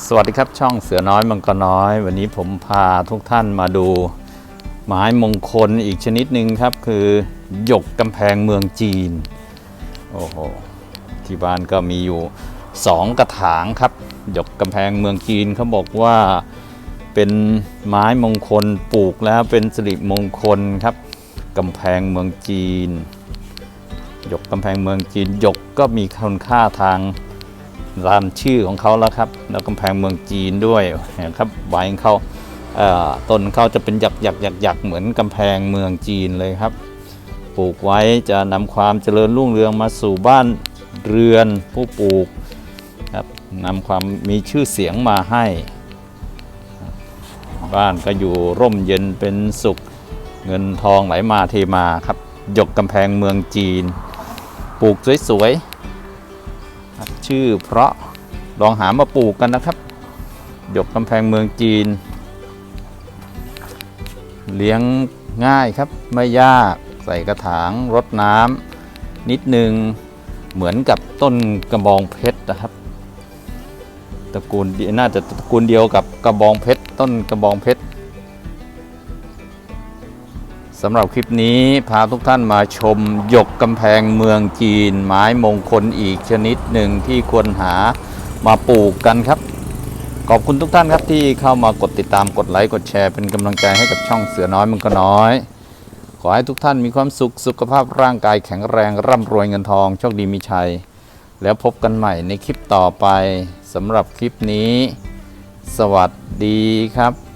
สวัสดีครับช่องเสือน้อยมังกรน้อย วันนี้ผมพาทุกท่านมาดูไม้มงคลอีกชนิดหนึ่งครับ คือหยกกำแพงเมืองจีนโอ้โหที่บ้านก็มีอยู่สองกระถางครับหยกกำแพงเมืองจีนเขาบอกว่าเป็นไม้มงคลปลูกแล้วเป็นสิริมงคลครับกำแพงเมืองจีนหยกกำแพงเมืองจีนหยกก็มีคุณค่าทาง รามชื่อของเขาแล้วครับ แล้วกำแพงเมืองจีนด้วยนะครับใบของเขาต้นเขาจะเป็นหยักหยักหยักหยักเหมือนกำแพงเมืองจีนเลยครับ ปลูกไว้จะนำความเจริญรุ่งเรืองมาสู่บ้านเรือนผู้ปลูกครับนำความมีชื่อเสียงมาให้ บ้านก็อยู่ร่มเย็นเป็นสุขเงินทองไหลมาเทมาครับหยกกำแพงเมืองจีน ปลูกสวยๆ ชื่อเพราะลองหามาปลูกกันนะครับ หยกกำแพงเมืองจีน เลี้ยงง่ายครับไม่ยากใส่กระถางรดน้ำนิดนึงเหมือนกับต้นกระบองเพชรนะครับตระกูลน่าจะตระกูลเดียวกับกระบองเพชรต้นกระบองเพชร สำหรับคลิปนี้พาทุกท่านมาชมหยกกำแพงเมืองจีน ไม้มงคลอีกชนิดหนึ่งที่ควรหามาปลูกกันครับ ขอบคุณทุกท่านครับที่เข้ามากดติดตามกดไลค์กดแชร์เป็นกำลังใจให้กับช่องเสือน้อยมันก็น้อย ขอให้ทุกท่านมีความสุขสุขภาพร่างกายแข็งแรงร่ำรวยเงินทองโชคดีมีชัย แล้วพบกันใหม่ในคลิปต่อไปสำหรับคลิปนี้ สวัสดีครับ